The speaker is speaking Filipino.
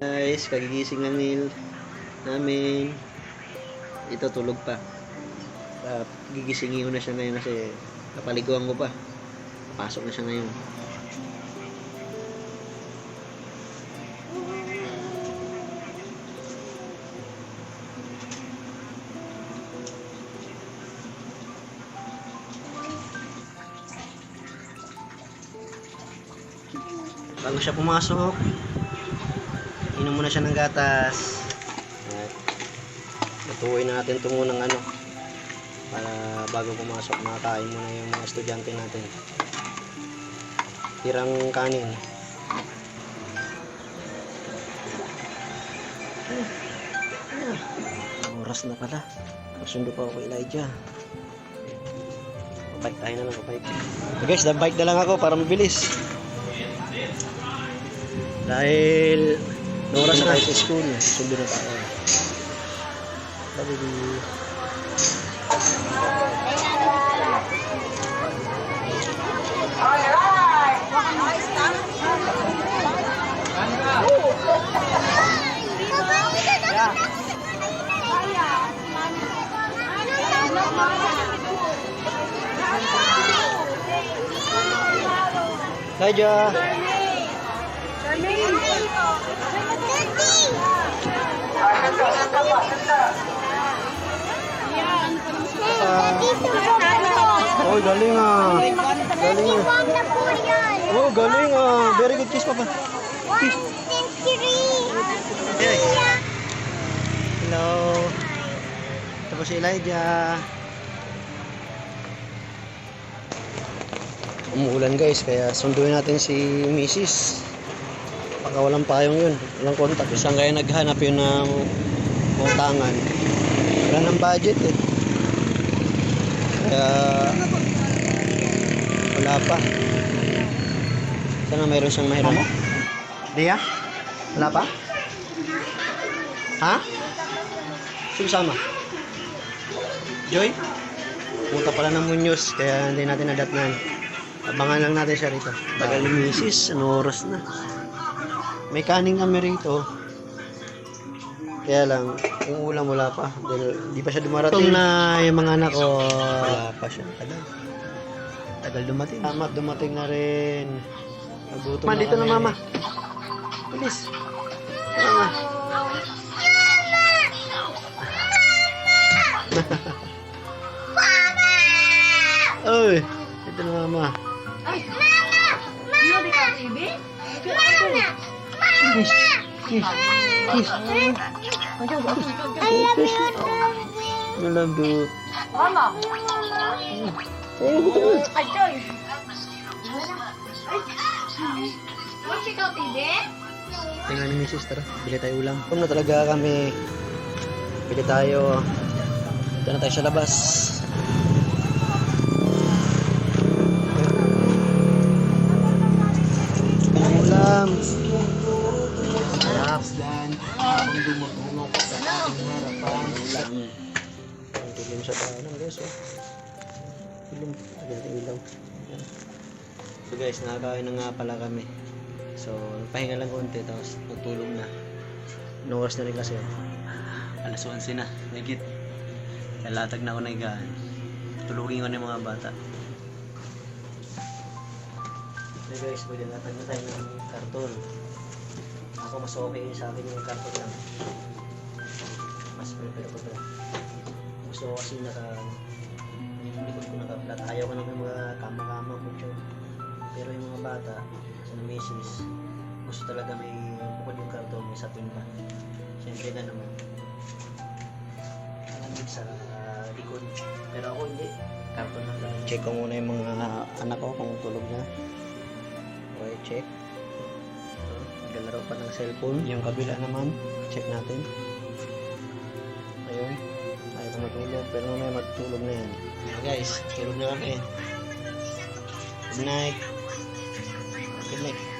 Guys, kagigising lang nil namin. Ito tulog pa. Uh, gigisingin ko na siya ngayon kasi kapaliguan ko pa. Pasok na siya ngayon. Bago siya pumasok, inom muna siya ng gatas. At lutuin natin ito munang ano para bago pumasok makakain muna yung mga estudyante natin. Tirang kanin. Oras na pala. Kasundo pa ako kay Elijah. Bike tayo na lang, bike. So guys, bike na lang ako para mabilis. Dahil no oras na sa school, sundo na tayo. Sabi di... Elijah! Oh, galing ah. Galing ah. Oh, galing ah. Very good kiss, Papa. Hello. Tapos si Elijah. Umuulan guys, kaya sunduin natin si Mrs. Baka walang payong yun. Walang kontak. Saan kaya naghanap yun ng kuntangan. Wala ng budget eh. Kaya wala pa. Sana mayroon siyang mahiram. Dia? Wala pa? Ha? Sino sama? Joy? Pumunta pala ng Munyos, kaya hindi natin nadatnan. Abangan lang natin siya rito. Tagal ni Mrs. Ano oras na? May kaning kami rito. Kaya lang, yung ulam wala pa. Dahil di pa siya dumarating. na yung mga anak ko. Wala pa siya. Tagal. Tagal dumating. Tama, dumating na rin. Nagutom Ma, na dito na, kami. mama. Bilis. Mama. Kiss, kiss, kiss. I love you. Mama. Ay, gusto ko. Ay, Joy. Watch ikaw, TV? Tingnan ni Mrs. Tara, bili tayo ulam. Kung na talaga kami, bili tayo. Ito na tayo sa labas. Ulam. Ang dilim sa tahanan guys. Oh. Dilim. Natin ilaw. Yan. So guys, nakakain na nga pala kami. So, pahinga lang konti tapos magtulog na. No oras na rin kasi. Alas 11 na. Nagit. Kalatag na ako na higaan. Tulugin ko na yung mga bata. So guys, pwede latag na tayo ng karton. Ako mas okay sa akin yung karton lang. Mas prepare ko to. Gusto ko kasi naka likod ko naka-flat. Ayaw ko yung mga kama-kama mucho. Pero yung mga bata, sa misis, gusto talaga may bukod yung karton, may sapin pa. Siyempre na naman. Malamig sa ah, likod. Pero ako hindi. Karton lang lang. Check ko muna yung mga anak ko kung tulog na. Okay, check. Ito, naglalaro pa ng cellphone. Yung kabila naman, check natin. Pero mamaya matulog na yan. Okay guys, tulog na kami. Good night. Good night.